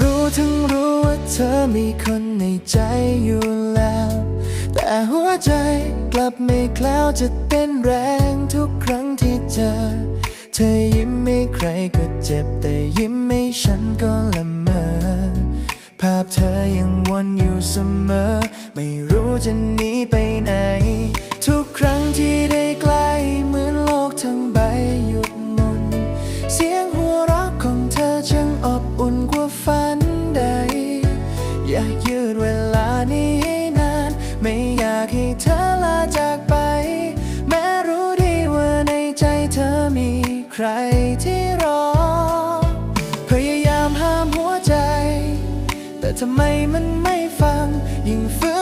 รู้ทั้งรู้ว่าเธอมีคนในใจอยู่แล้ว แต่หัวใจกลับไม่แคล้วจะเต้นแรงทุกครั้งที่เจอ เธอยิ้มให้ใครก็เจ็บ แต่ยิ้มให้ฉันก็ละเมอ ภาพเธอยังวนอยู่เสมอ ไม่รู้จะหนีไปไหน ทุกครั้งที่ได้ ฝันใด อยากยืดเวลานี้ให้นาน ไม่อยากให้เธอลาจากไป แม้รู้ดีว่าในใจเธอมีใครที่รอ พยายามห้ามหัวใจ แต่ทำไมมันไม่ฟังยิ่งฝืน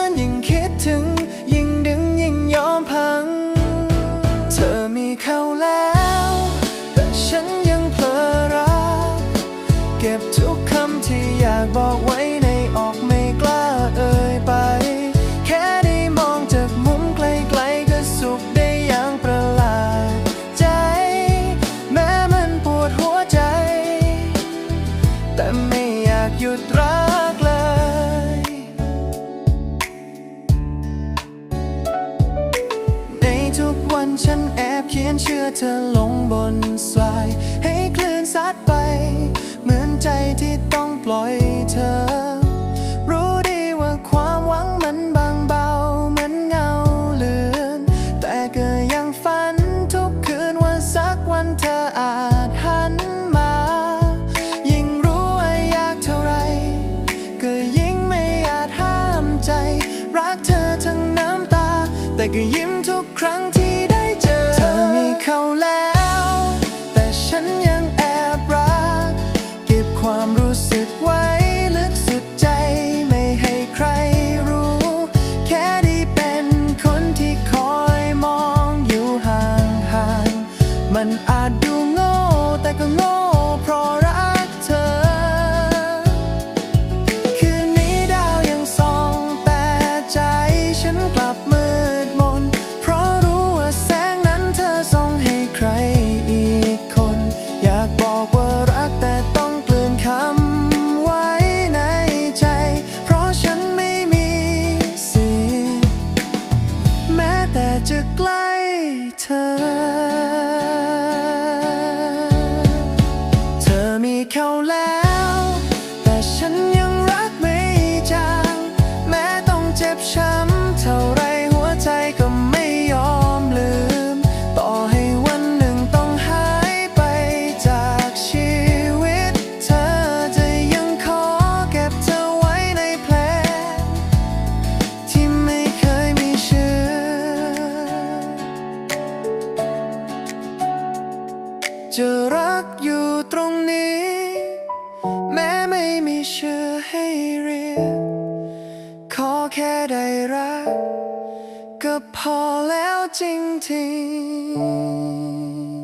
ฉันแอบเขียนเชื่อเธอลงบนทราย ให้คลื่นซัดไป เหมือนใจที่ต้องปล่อยเธอ รู้ดีว่าความหวังมันบางเบาเหมือนเงาเลือน แต่ก็ยังฝันทุกคืนว่าสักวันเธออาจหันมา ยิ่งรู้ว่าอยากเท่าไร ก็ยิ่งไม่อาจห้ามใจ รักเธอทั้งน้ำตา แต่ก็ยิ้มทุกครั้งที่ เขาแล้ว แต่ฉันยังแอบรัก เก็บความรู้สึกไว้ลึกสุดใจไม่ให้ใครรู้ แค่ได้เป็นคนที่คอยมองอยู่ห่างๆ มันอาจดูโง่ แต่ก็โง่เพราะรักเธอ คืนนี้ดาวยังส่องแต่ใจฉันกลับมืด จะรักอยู่ตรงนี้ แม้ไม่มีชื่อให้เรียก ขอแค่ได้รัก ก็พอแล้วจริงๆ